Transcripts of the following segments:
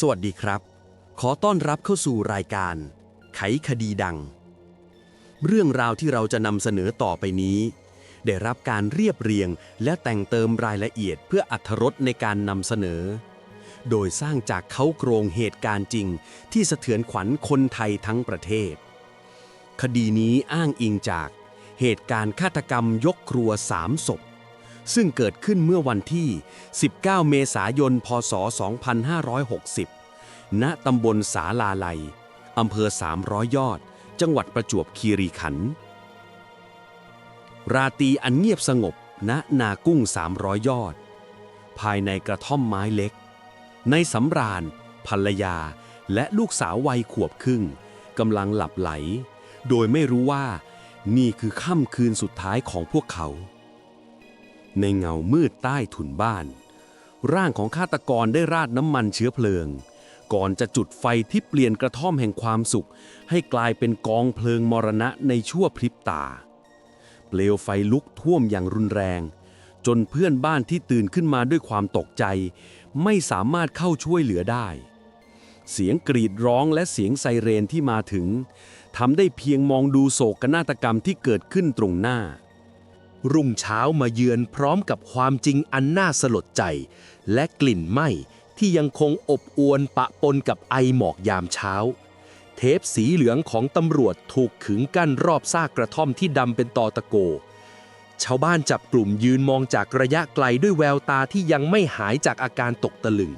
สวัสดีครับ ขอต้อนรับเข้าสู่รายการ ไขคดีดัง เรื่องราวที่เราจะนำเสนอต่อไปนี้ ได้รับการเรียบเรียงและแต่งเติมรายละเอียดเพื่ออัธรสในการนำเสนอ โดยสร้างจากเขาโครงเหตุการณ์จริง ที่สะเทือนขวัญคนไทยทั้งประเทศ คดีนี้อ้างอิงจาก เหตุการณ์ฆาตกรรมยกครัวสามศพ ซึ่งเกิดขึ้นเมื่อวันที่ 19 เมษายน พศ 2560 ณ ตำบลสาลาไลอำเภอ 300 ยอด จังหวัดประจวบคีรีขันธ์ ราตรีอันเงียบสงบ ณ นากุ้ง 300 ยอด ภายในกระท่อมไม้เล็ก ในสำราญภรรยา และลูกสาววัยขวบครึ่งกำลังหลับไหล โดยไม่รู้ว่านี่คือค่ำคืนสุดท้ายของพวกเขา ในเงามืดใต้ถุนบ้าน ร่างของฆาตกรได้ราดน้ำมันเชื้อเพลิง ก่อนจะจุดไฟที่เปลี่ยนกระท่อมแห่งความสุข ให้กลายเป็นกองเพลิงมรณะในชั่วพริบตา เปลวไฟลุกท่วมอย่างรุนแรง จนเพื่อนบ้านที่ตื่นขึ้นมาด้วยความตกใจ ไม่สามารถเข้าช่วยเหลือได้เสียงกรีดร้องและเสียงไซเรนที่มาถึงทำได้เพียงมองดูโศกนาฏกรรมที่เกิดขึ้นตรงหน้า รุ่งเช้ามาเยือนพร้อมกับความจริงอันน่าสลดใจ และกลิ่นไหม้ที่ยังคงอบอวนปะปนกับไอหมอกยามเช้า เทปสีเหลืองของตำรวจถูกขึงกั้นรอบซากกระท่อมที่ดำเป็นตอตะโก ชาวบ้านจับกลุ่มยืนมองจากระยะไกลด้วยแววตาที่ยังไม่หายจากอาการตกตะลึง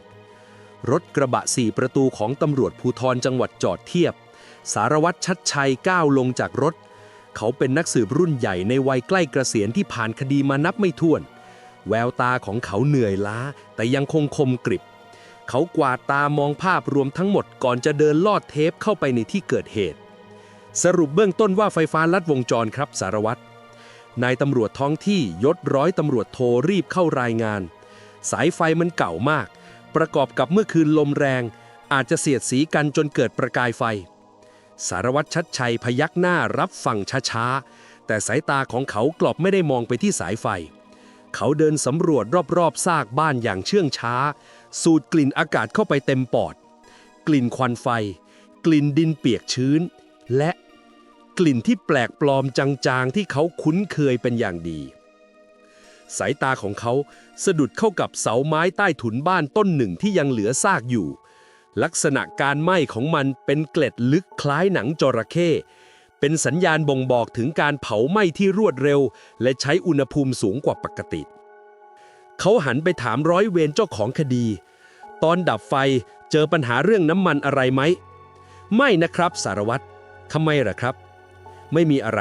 รถกระบะสี่ประตูของตำรวจภูธรจังหวัดจอดเทียบ สารวัตรชัดชัยก้าวลงจากรถ เขาเป็นนักสืบรุ่นใหญ่ในวัยใกล้เกษียณที่ผ่านคดีมานับไม่ถ้วน แววตาของเขาเหนื่อยล้า แต่ยังคงคมกริบ เขากวาดตามองภาพรวมทั้งหมดก่อนจะเดินลอดเทปเข้าไปในที่เกิดเหตุ สรุปเบื้องต้นว่าไฟฟ้าลัดวงจรครับสารวัตรนายตำรวจท้องที่ยศร้อยตำรวจโทรรีบเข้ารายงาน สายไฟมันเก่ามาก ประกอบกับเมื่อคืนลมแรง อาจจะเสียดสีกันจนเกิดประกายไฟ สารวัตรชัดชัยพยักหน้ารับฟังช้าๆ แต่สายตาของเขากลับไม่ได้มองไปที่สายไฟ เขาเดินสำรวจรอบๆซากบ้านอย่างเชื่องช้า สูดกลิ่นอากาศเข้าไปเต็มปอด กลิ่นควันไฟ กลิ่นดินเปียกชื้น และกลิ่นที่แปลกปลอมจางๆ ที่เขาคุ้นเคยเป็นอย่างดี สายตาของเขาสะดุดเข้ากับเสาไม้ใต้ถุนบ้านต้นหนึ่งที่ยังเหลือซากอยู่ ลักษณะการไหม้ของมันเป็นเกล็ดลึกคล้ายหนังจระเข้เป็นสัญญาณบ่งบอกถึงการเผาไหม้ที่รวดเร็ว และใช้อุณหภูมิสูงกว่าปกติ เขาหันไปถามร้อยเวรเจ้าของคดี ตอนดับไฟเจอปัญหาเรื่องน้ำมันอะไรไหม ไม่นะครับสารวัตรทำไมล่ะครับ ไม่มีอะไร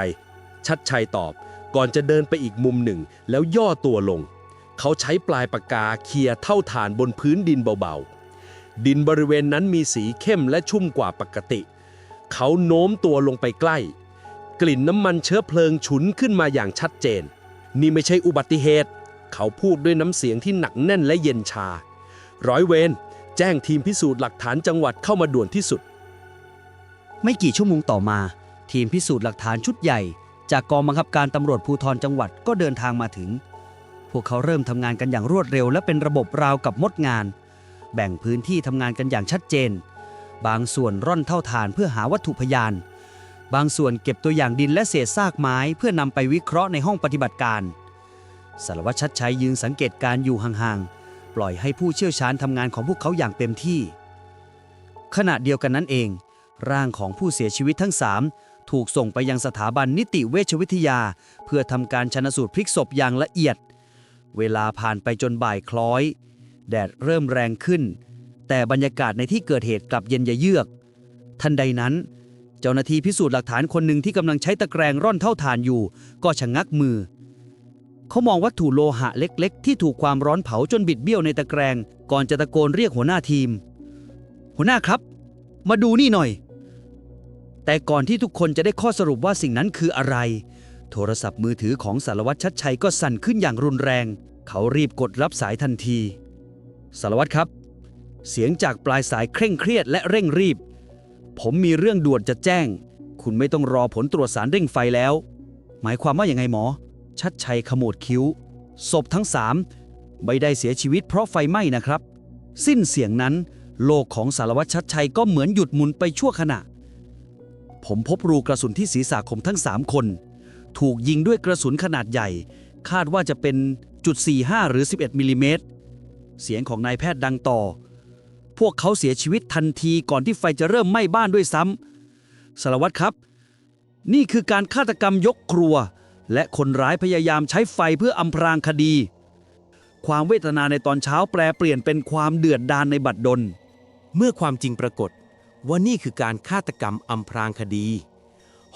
ชัดชัยตอบ ก่อนจะเดินไปอีกมุมหนึ่ง แล้วย่อตัวลง เขาใช้ปลายปากกาเคลียเท่าฐานบนพื้นดินเบาๆ ดินบริเวณนั้นมีสีเข้มและชุ่มกว่าปกติ เขาโน้มตัวลงไปใกล้ กลิ่นน้ำมันเชื้อเพลิงฉุนขึ้นมาอย่างชัดเจน นี่ไม่ใช่อุบัติเหตุ เขาพูดด้วยน้ำเสียงที่หนักแน่นและเย็นชา ร้อยเวรแจ้งทีมพิสูจน์หลักฐานจังหวัดเข้ามาด่วนที่สุด ไม่กี่ชั่วโมงต่อมา ทีมพิสูจน์หลักฐานชุดใหญ่ จากกองบังคับการตำรวจภูธรจังหวัดก็เดินทางมาถึง พวกเขาเริ่มทำงานกันอย่างรวดเร็วและเป็นระบบราวกับมดงาน แบ่งพื้นที่ทำงานกันอย่างชัดเจน บางส่วนร่อนเท่าฐานเพื่อหาวัตถุพยาน บางส่วนเก็บตัวอย่างดินและเศษซากไม้เพื่อนำไปวิเคราะห์ในห้องปฏิบัติการ สารวัตรชัดชัยยืนสังเกตการอยู่ห่างๆ ปล่อยให้ผู้เชี่ยวชาญทำงานของพวกเขาอย่างเต็มที่ ขณะเดียวกันนั้นเอง ร่างของผู้เสียชีวิตทั้ง3ถูกส่งไปยังสถาบันนิติเวชวิทยา เพื่อทำการชนสูตรพลิกศพอย่างละเอียด เวลาผ่านไปจนบ่ายคล้อย แดดเริ่มแรงขึ้น แต่บรรยากาศในที่เกิดเหตุกลับเย็นยะเยือก ทันใดนั้น เจ้าหน้าที่พิสูจน์หลักฐานคนหนึ่งที่กำลังใช้ตะแกรงร่อนเท่าฐานอยู่ ก็ชะงักมือ เขามองวัตถุโลหะเล็กๆ ที่ถูกความร้อนเผาจนบิดเบี้ยวในตะแกรง ก่อนจะตะโกนเรียกหัวหน้าทีม หัวหน้าครับ มาดูนี่หน่อย แต่ก่อนที่ทุกคนจะได้ข้อสรุปว่าสิ่งนั้นคืออะไร โทรศัพท์มือถือของสารวัตรชัดชัยก็สั่นขึ้นอย่างรุนแรง เขารีบกดรับสายทันที สารวัตรครับ เสียงจากปลายสายเคร่งเครียดและเร่งรีบ ผมมีเรื่องด่วนจะแจ้ง คุณไม่ต้องรอผลตรวจสารเร่งไฟแล้ว หมายความว่าอย่างไงหมอ ชัดชัยขมวดคิ้ว ศพทั้งสามไม่ได้เสียชีวิตเพราะไฟไหม้นะครับ สิ้นเสียงนั้น โลกของสารวัตรชัดชัยก็เหมือนหยุดหมุนไปชั่วขณะ ผมพบรูกระสุนที่ศีรษะของทั้งสามคน ถูกยิงด้วยกระสุนขนาดใหญ่ คาดว่าจะเป็นจุด45หรือ 11มิลลิเมตร เสียงของนายแพทย์ดังต่อ พวกเขาเสียชีวิตทันทีก่อนที่ไฟจะเริ่มไหม้บ้านด้วยซ้ำสารวัตรครับ นี่คือการฆาตกรรมยกครัว และคนร้ายพยายามใช้ไฟเพื่ออำพรางคดี ความเวทนาในตอนเช้าแปลเปลี่ยนเป็นความเดือดดาลในบัดดล เมื่อความจริงปรากฏว่านี่คือการฆาตกรรมอำพรางคดี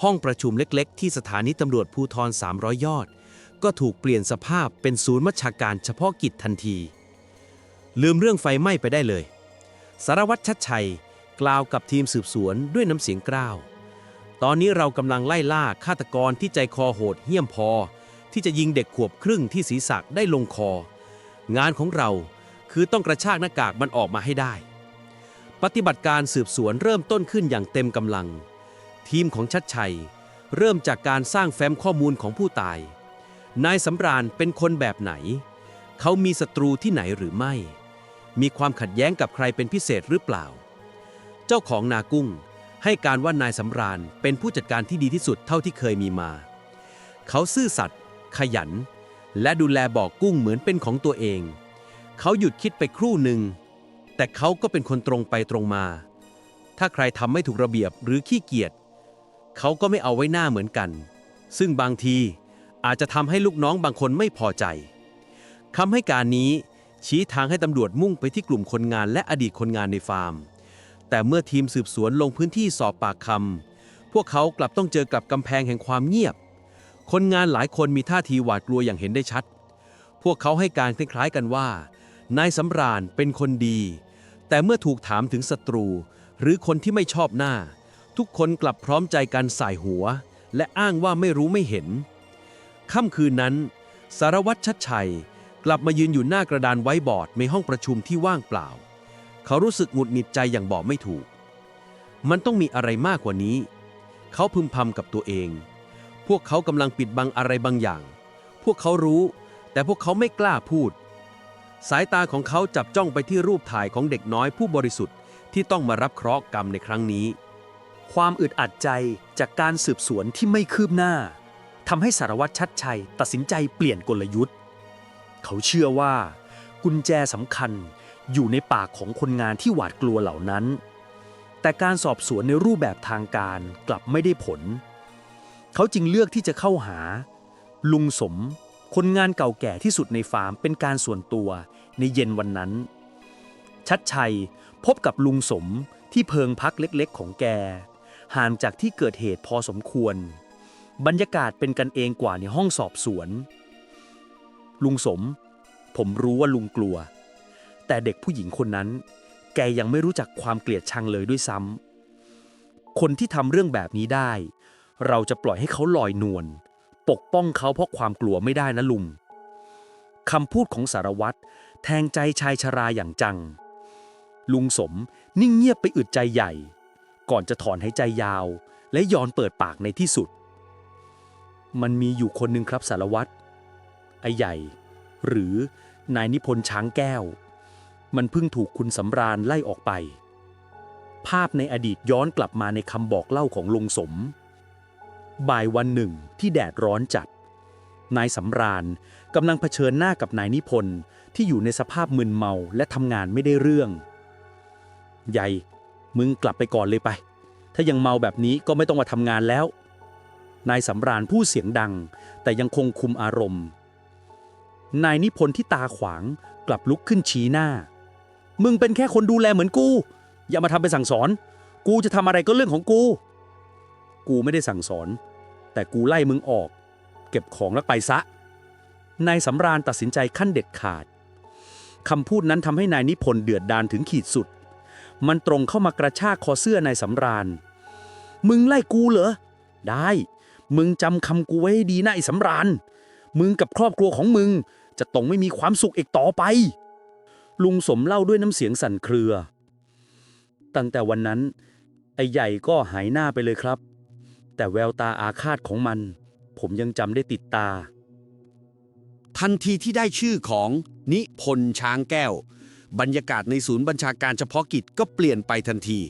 ห้องประชุมเล็กๆ ที่สถานีตำรวจภูธร300 ยอด ก็ถูกเปลี่ยนสภาพเป็นศูนย์มัชาการเฉพาะกิจทันที ลืมเรื่องไฟไหม้ไปได้เลย สารวัตรชัดชัย กล่าวกับทีมสืบสวนด้วยน้ำเสียงกล้าว ตอนนี้เรากำลังไล่ล่าฆาตกรที่ใจคอโหดเหี้ยมพอ ที่จะยิงเด็กขวบครึ่งที่ศีรษะได้ลงคอ งานของเราคือต้องกระชากหน้ากากมันออกมาให้ได้ ปฏิบัติการสืบสวนเริ่มต้นขึ้นอย่างเต็มกำลัง ทีมของชัดชัย เริ่มจากการสร้างแฟ้มข้อมูลของผู้ตาย นายสำราญเป็นคนแบบไหน เขามีศัตรูที่ไหนหรือไม่ มีความขัดแย้งกับใครเป็นพิเศษหรือเปล่า เจ้าของนากุ้งให้การว่านายสำราญเป็นผู้จัดการที่ดีที่สุดเท่าที่เคยมีมา เขาซื่อสัตย์ขยัน และดูแลบ่อกุ้งเหมือนเป็นของตัวเอง เขาหยุดคิดไปครู่หนึ่ง แต่เขาก็เป็นคนตรงไปตรงมา ถ้าใครทำไม่ถูกระเบียบหรือขี้เกียจ เขาก็ไม่เอาไว้หน้าเหมือนกัน ซึ่งบางทีอาจจะทำให้ลูกน้องบางคนไม่พอใจคำให้การนี้ ชี้ทางให้ตำรวจมุ่งไปที่กลุ่มคนงานและอดีตคนงานในฟาร์ม แต่เมื่อทีมสืบสวนลงพื้นที่สอบปากคำพวกเขากลับต้องเจอกับกำแพงแห่งความเงียบ คนงานหลายคนมีท่าทีหวาดกลัวอย่างเห็นได้ชัด พวกเขาให้การคล้ายๆกันว่านายสำราญเป็นคนดี แต่เมื่อถูกถามถึงศัตรู หรือคนที่ไม่ชอบหน้า ทุกคนกลับพร้อมใจกันสายหัว และอ้างว่าไม่รู้ไม่เห็นค่ำคืนนั้น สารวัตรชัดชัย กลับมายืนอยู่หน้ากระดานไว้บอร์ดในห้องประชุมที่ว่างเปล่า เขารู้สึกหงุดหงิดใจอย่างบอกไม่ถูก มันต้องมีอะไรมากกว่านี้ เขาพึมพำกับตัวเอง พวกเขากำลังปิดบังอะไรบางอย่าง พวกเขารู้ แต่พวกเขาไม่กล้าพูด สายตาของเขาจับจ้องไปที่รูปถ่ายของเด็กน้อยผู้บริสุทธิ์ที่ต้องมารับเคราะห์กรรมในครั้งนี้ ความอึดอัดใจจากการสืบสวนที่ไม่คืบหน้าทำให้สารวัตรชัดชัยตัดสินใจเปลี่ยนกลยุทธ์ เขาเชื่อว่า กุญแจสำคัญอยู่ในปากของคนงานที่หวาดกลัวเหล่านั้น แต่การสอบสวนในรูปแบบทางการกลับไม่ได้ผล เขาจึงเลือกที่จะเข้าหา ลุงสม คนงานเก่าแก่ที่สุดในฟาร์มเป็นการส่วนตัวในเย็นวันนั้น ชัดชัยพบกับลุงสมที่เพิงพักเล็กๆ ของแก ห่างจากที่เกิดเหตุพอสมควร บรรยากาศเป็นกันเองกว่าในห้องสอบสวน ลุงสม ผมรู้ว่าลุงกลัว แต่เด็กผู้หญิงคนนั้น แกยังไม่รู้จักความเกลียดชังเลยด้วยซ้ำ คนที่ทำเรื่องแบบนี้ได้ เราจะปล่อยให้เขาลอยนวล ปกป้องเขาเพราะความกลัวไม่ได้นะลุงคำพูดของสารวัตรแทงใจชายชราอย่างจัง ลุงสมนิ่งเงียบไปอึดใจใหญ่ ก่อนจะถอนหายใจยาว และยอนเปิดปากในที่สุด มันมีอยู่คนหนึ่งครับสารวัตร ไอใหญ่ หรือนายนิพนธ์ช้างแก้ว มันเพิ่งถูกคุณสำราญไล่ออกไป ภาพในอดีตย้อนกลับมาในคำบอกเล่าของลุงสม บ่ายวันหนึ่งที่แดดร้อนจัด นายสำราญกำลังเผชิญหน้ากับนายนิพนธ์ที่อยู่ในสภาพมึนเมาและทำงานไม่ได้เรื่อง ใหญ่ มึงกลับไปก่อนเลยไป ถ้ายังเมาแบบนี้ก็ไม่ต้องมาทำงานแล้วนายสำราญพูดเสียงดัง แต่ยังคงคุมอารมณ์ นายนิพนธ์ที่ตาขวางกลับลุกขึ้นชี้หน้า มึงเป็นแค่คนดูแลเหมือนกู อย่ามาทำเป็นสั่งสอน กูจะทำอะไรก็เรื่องของกู กูไม่ได้สั่งสอน แต่กูไล่มึงออก เก็บของแล้วไปซะ นายสำราญตัดสินใจขั้นเด็ดขาดคำพูดนั้นทำให้นายนิพนธ์เดือดดาลถึงขีดสุด มันตรงเข้ามากระชากคอเสื้อนายสำราญ มึงไล่กูเหรอ ได้ มึงจำคำกูไว้ดีนะไอ้สำราญ มึงกับครอบครัวของมึง จะต้องไม่มีความสุขอีกต่อไป ลุงสมเล่าด้วยน้ำเสียงสั่นเครือ ตั้งแต่วันนั้น ไอ้ใหญ่ก็หายหน้าไปเลยครับ แต่แววตาอาฆาตของมัน ผมยังจำได้ติดตา ทันทีที่ได้ชื่อของนิพนธ์ช้างแก้ว บรรยากาศในศูนย์บัญชาการเฉพาะกิจก็เปลี่ยนไปทันที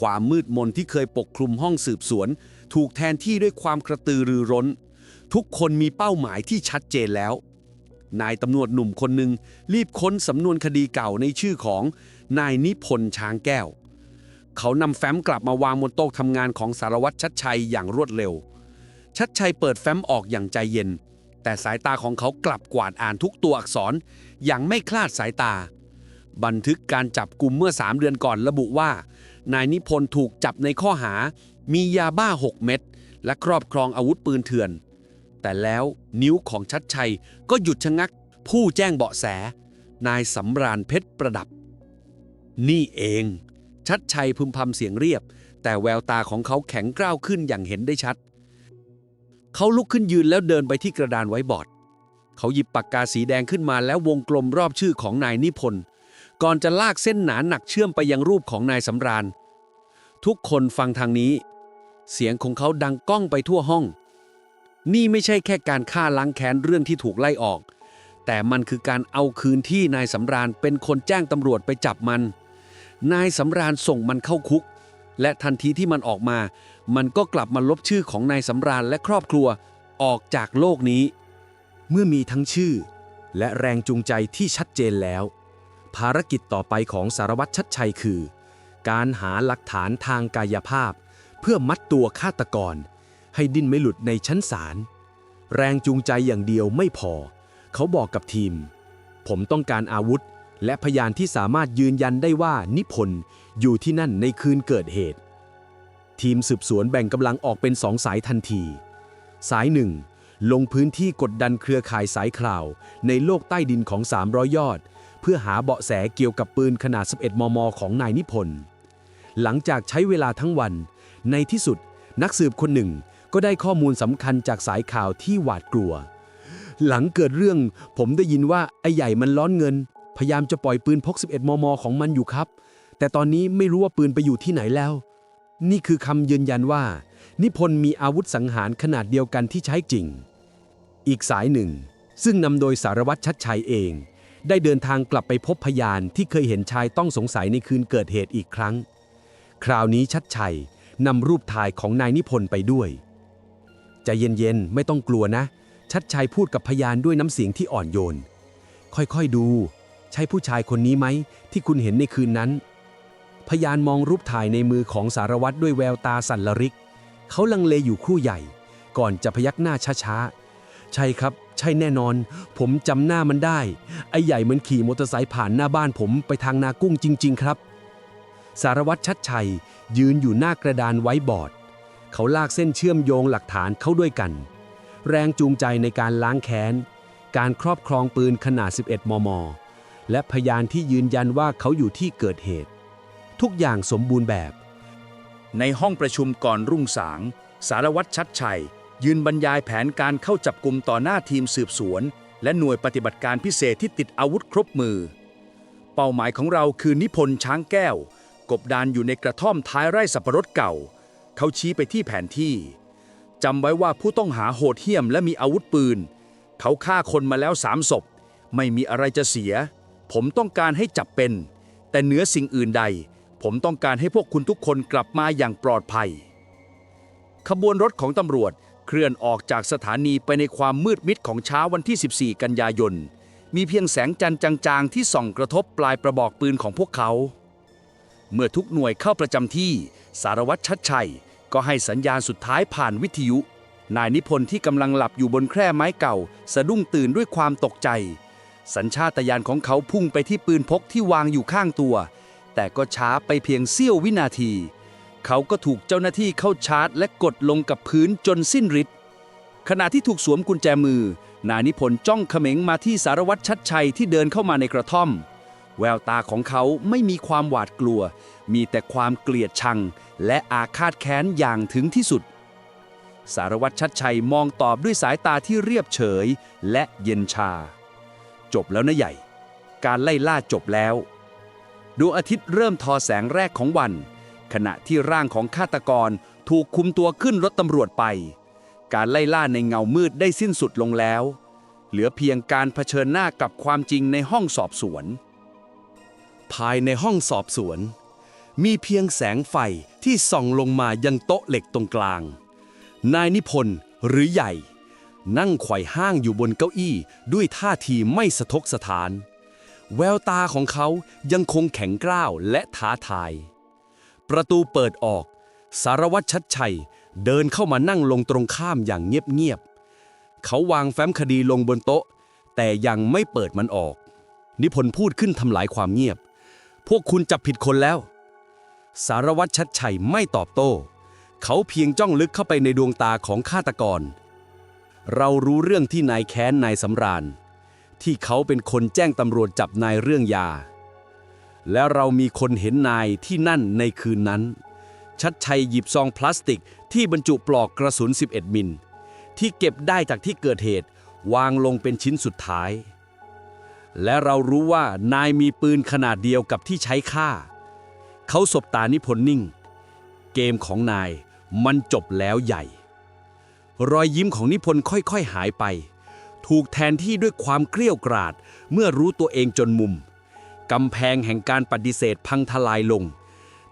ความมืดมนที่เคยปกคลุมห้องสืบสวน ถูกแทนที่ด้วยความกระตือรือร้น ทุกคนมีเป้าหมายที่ชัดเจนแล้ว นายตำรวจหนุ่มคนหนึ่งรีบค้นสำนวนคดีเก่าในชื่อของนายนิพนธ์ช้างแก้ว เขานำแฟ้มกลับมาวางบนโต๊ะทำงานของสารวัตรชัดชัยอย่างรวดเร็ว ชัดชัยเปิดแฟ้มออกอย่างใจเย็น แต่สายตาของเขากลับกวาดอ่านทุกตัวอักษรอย่างไม่คลาดสายตา บันทึกการจับกลุ่มเมื่อ 3 เดือนก่อนระบุว่า นายนิพนธ์ถูกจับในข้อหา มียาบ้า 6 เม็ดและครอบครองอาวุธปืนเถื่อน แต่แล้วนิ้วของชัดชัยก็หยุดชะงัก ผู้แจ้งเบาะแส นายสำราญเพชรประดับ นี่เอง ชัดชัยพึมพำเสียงเรียบ แต่แววตาของเขาแข็งกร้าวขึ้นอย่างเห็นได้ชัด เขาลุกขึ้นยืนแล้วเดินไปที่กระดานไว้บอร์ดเขาหยิบปากกาสีแดงขึ้นมาแล้ววงกลมรอบชื่อของนายนิพนธ์ก่อนจะลากเส้นหนาหนักเชื่อมไปยังรูปของนายสำราญ ทุกคนฟังทางนี้ เสียงของเขาดังก้องไปทั่วห้อง นี่ไม่ใช่แค่การฆ่าล้างแค้นเรื่องที่ถูกไล่ออก แต่มันคือการเอาคืนที่นายสำราญเป็นคนแจ้งตำรวจไปจับมัน นายสำราญส่งมันเข้าคุก และทันทีที่มันออกมา มันก็กลับมาลบชื่อของนายสำราญและครอบครัวออกจากโลกนี้ เมื่อมีทั้งชื่อ และแรงจูงใจที่ชัดเจนแล้ว ภารกิจต่อไปของสารวัตรชัดชัยคือ การหาหลักฐานทางกายภาพ เพื่อมัดตัวฆาตกร ให้ดิ้นไม่หลุดในชั้นศาล แรงจูงใจอย่างเดียวไม่พอ เขาบอกกับทีม ผมต้องการอาวุธ และพยานที่สามารถยืนยันได้ว่านิพนธ์อยู่ที่นั่นในคืนเกิดเหตุ ทีมสืบสวนแบ่งกำลังออกเป็นสองสายทันที สายหนึ่งลงพื้นที่กดดันเครือข่ายสายข่าวในโลกใต้ดินของ 300 ยอด เพื่อหาเบาะแสเกี่ยวกับปืนขนาด 11 มม ของนายนิพนธ์ หลังจากใช้เวลาทั้งวัน ในที่สุดนักสืบคนหนึ่ง ก็ได้ข้อมูลสำคัญจากสายข่าวที่หวาดกลัว หลังเกิดเรื่อง ผมได้ยินว่าไอ้ใหญ่มันร้อนเงิน พยายามจะปล่อยปืนพก 11 มม ของมันอยู่ครับ แต่ตอนนี้ไม่รู้ว่าปืนไปอยู่ที่ไหนแล้ว นี่คือคำยืนยันว่า นิพนธ์มีอาวุธสังหารขนาดเดียวกันที่ใช้จริง อีกสายหนึ่ง ซึ่งนำโดยสารวัตรชัดชัยเอง ได้เดินทางกลับไปพบพยานที่เคยเห็นชายต้องสงสัยในคืนเกิดเหตุอีกครั้ง คราวนี้ชัดชัยนำรูปถ่ายของนายนิพนธ์ไปด้วย ใจเย็นๆ ไม่ต้องกลัวนะ ชัดชัยพูดกับพยานด้วยน้ำเสียงที่อ่อนโยน ค่อยๆดู ใช่ผู้ชายคนนี้ไหม ที่คุณเห็นในคืนนั้น พยานมองรูปถ่ายในมือของสารวัตรด้วยแววตาสั่นละริก เขาลังเลอยู่ครู่ใหญ่ ก่อนจะพยักหน้าช้าๆ ใช่ครับ ใช่แน่นอน ผมจำหน้ามันได้ ไอ้ใหญ่มันขี่มอเตอร์ไซค์ผ่านหน้าบ้านผมไปทางนากุ้งจริง ๆ ครับ สารวัตรชัดชัยยืนอยู่หน้ากระดานไว้บอร์ด เขาลากเส้นเชื่อมโยงหลักฐานเข้าด้วยกัน แรงจูงใจในการล้างแค้น การครอบครองปืนขนาด 11 มม และพยานที่ยืนยันว่าเขาอยู่ที่เกิดเหตุ ทุกอย่างสมบูรณ์แบบ ในห้องประชุมก่อนรุ่งสาง สารวัตรชัดชัย ยืนบรรยายแผนการเข้าจับกลุ่มต่อหน้าทีมสืบสวน และหน่วยปฏิบัติการพิเศษที่ติดอาวุธครบมือ เป้าหมายของเราคือนิพนธ์ช้างแก้ว กบดานอยู่ในกระท่อมท้ายไร่สับปะรดเก่า เขาชี้ไปที่แผนที่จำไว้ว่าผู้ต้องหาโหดเหี้ยมและมีอาวุธปืน เขาฆ่าคนมาแล้วสามศพ ไม่มีอะไรจะเสีย ผมต้องการให้จับเป็น แต่เหนือสิ่งอื่นใด ผมต้องการให้พวกคุณทุกคนกลับมาอย่างปลอดภัย ขบวนรถของตำรวจเคลื่อนออกจากสถานีไปในความมืดมิดของเช้าวันที่ 14 กันยายน มีเพียงแสงจันทร์จางๆ ที่ส่องกระทบปลายประบอกปืนของพวกเขา เมื่อทุกหน่วยเข้าประจำที่สารวัตรชัดชัย ก็ให้สัญญาณสุดท้ายผ่านวิทยุ นายนิพนธ์ที่กำลังหลับอยู่บนแคร่ไม้เก่า สะดุ้งตื่นด้วยความตกใจ สัญชาตญาณของเขาพุ่งไปที่ปืนพกที่วางอยู่ข้างตัว แต่ก็ช้าไปเพียงเสี้ยววินาที เขาก็ถูกเจ้าหน้าที่เข้าชาร์จ และกดลงกับพื้นจนสิ้นฤทธิ์ขณะที่ถูกสวมกุญแจมือ นายนิพนธ์จ้องเขม็งมาที่สารวัตรชัดชัยที่เดินเข้ามาในกระท่อม แววตาของเขาไม่มีความหวาดกลัว มีแต่ความเกลียดชัง และอาฆาตแค้นอย่างถึงที่สุด สารวัตรชัดชัยมองตอบด้วยสายตาที่เรียบเฉยและเย็นชา จบแล้วนะใหญ่ การไล่ล่าจบแล้ว ดวงอาทิตย์เริ่มทอแสงแรกของวัน ขณะที่ร่างของฆาตกรถูกคุมตัวขึ้นรถตำรวจไป การไล่ล่าในเงามืดได้สิ้นสุดลงแล้ว เหลือเพียงการเผชิญหน้ากับความจริงในห้องสอบสวน ภายในห้องสอบสวน มีเพียงแสงไฟที่ส่องลงมายังโต๊ะเหล็กตรงกลาง นายนิพนธ์หรือใหญ่ นั่งไขว่ห้างอยู่บนเก้าอี้ด้วยท่าทีไม่สะทกสถาน แววตาของเขายังคงแข็งกร้าวและท้าทาย ประตูเปิดออก สารวัตรชัดชัยเดินเข้ามานั่งลงตรงข้ามอย่างเงียบๆ เขาวางแฟ้มคดีลงบนโต๊ะ แต่ยังไม่เปิดมันออก นิพนธ์พูดขึ้นทำลายความเงียบ พวกคุณจับผิดคนแล้ว สารวัตรชัดชัยไม่ตอบโต้ เขาเพียงจ้องลึกเข้าไปในดวงตาของฆาตกร เรารู้เรื่องที่นายแค้นนายสำราญ ที่เขาเป็นคนแจ้งตำรวจจับนายเรื่องยา และเรามีคนเห็นนายที่นั่นในคืนนั้น ชัดชัยหยิบซองพลาสติกที่บรรจุปลอกกระสุน 11 มิลที่เก็บได้จากที่เกิดเหตุวางลงเป็นชิ้นสุดท้าย และเรารู้ว่านายมีปืนขนาดเดียวกับที่ใช้ฆ่า เขาสบตานิพนธ์นิ่ง เกมของนายมันจบแล้วใหญ่ รอยยิ้มของนิพนธ์ค่อยๆหายไป ถูกแทนที่ด้วยความเกลี้ยวกราดเมื่อรู้ตัวเองจนมุม กำแพงแห่งการปฏิเสธพังทลายลง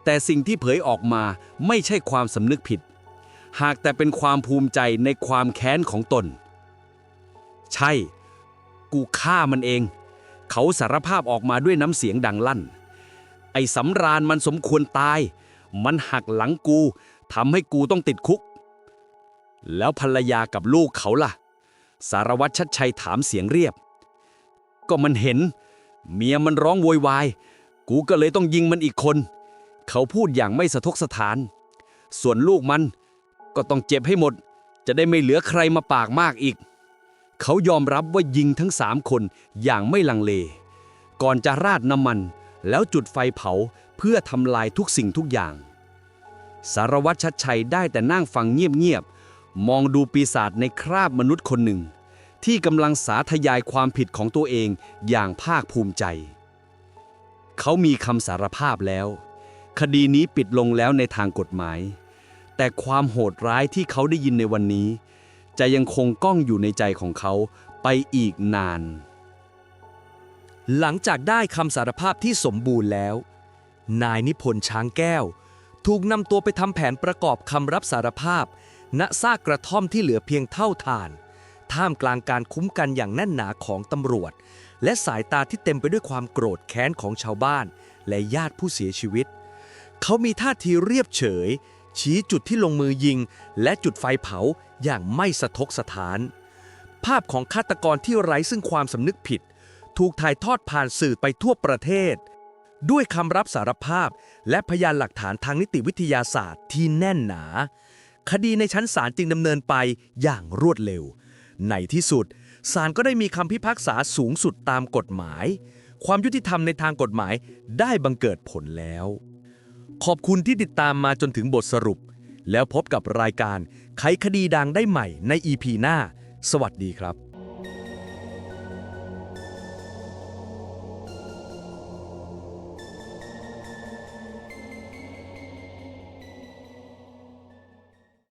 แต่สิ่งที่เผยออกมาไม่ใช่ความสำนึกผิด หากแต่เป็นความภูมิใจในความแค้นของตน ใช่ กูฆ่ามันเอง เขาสารภาพออกมาด้วยน้ำเสียงดังลั่น ไอ้สำราญมันสมควรตาย มันหักหลังกูทำให้กูต้องติดคุก แล้วภรรยากับลูกเขาล่ะ สารวัตรชัดชัยถามเสียงเรียบ ก็มันเห็น เมียมันร้องโวยวาย กูก็เลยต้องยิงมันอีกคน เขาพูดอย่างไม่สะทกสถาน ส่วนลูกมันก็ต้องเจ็บให้หมด จะได้ไม่เหลือใครมาปากมากอีก เขายอมรับว่ายิงทั้งสามคนอย่างไม่ลังเล ก่อนจะราดน้ำมัน แล้วจุดไฟเผาเพื่อทำลายทุกสิ่งทุกอย่าง สารวัตรชัดชัยได้แต่นั่งฟังเงียบๆ มองดูปีศาจในคราบมนุษย์คนหนึ่ง ที่กำลังสาธยายความผิดของตัวเองอย่างภาคภูมิใจ เขามีคำสารภาพแล้ว คดีนี้ปิดลงแล้วในทางกฎหมาย แต่ความโหดร้ายที่เขาได้ยินในวันนี้ จะยังคงก้องอยู่ในใจของเขาไปอีกนาน หลังจากได้คำสารภาพที่สมบูรณ์แล้ว นายนิพนธ์ช้างแก้ว ถูกนำตัวไปทำแผนประกอบคำรับสารภาพ ณซากกระท่อมที่เหลือเพียงเท่าทาน ท่ามกลางการคุ้มกันอย่างแน่นหนาของตำรวจ และสายตาที่เต็มไปด้วยความโกรธแค้นของชาวบ้าน และญาติผู้เสียชีวิต เขามีท่าทีเรียบเฉย ชี้จุดที่ลงมือยิง และจุดไฟเผา อย่างไม่สะทกสถาน ภาพของฆาตกรที่ไร้ซึ่งความสำนึกผิด ถูกถ่ายทอดผ่านสื่อไปทั่วประเทศ ด้วยคำรับสารภาพและพยานหลักฐานทางนิติวิทยาศาสตร์ที่แน่นหนา คดีในชั้นศาลจึงดำเนินไปอย่างรวดเร็ว ในที่สุดศาลก็ได้มีคำพิพากษาสูงสุดตามกฎหมาย ความยุติธรรมในทางกฎหมายได้บังเกิดผลแล้ว ขอบคุณที่ติดตามมาจนถึงบทสรุป แล้วพบกับรายการไขคดีดังได้ใหม่ใน EP หน้า สวัสดีครับ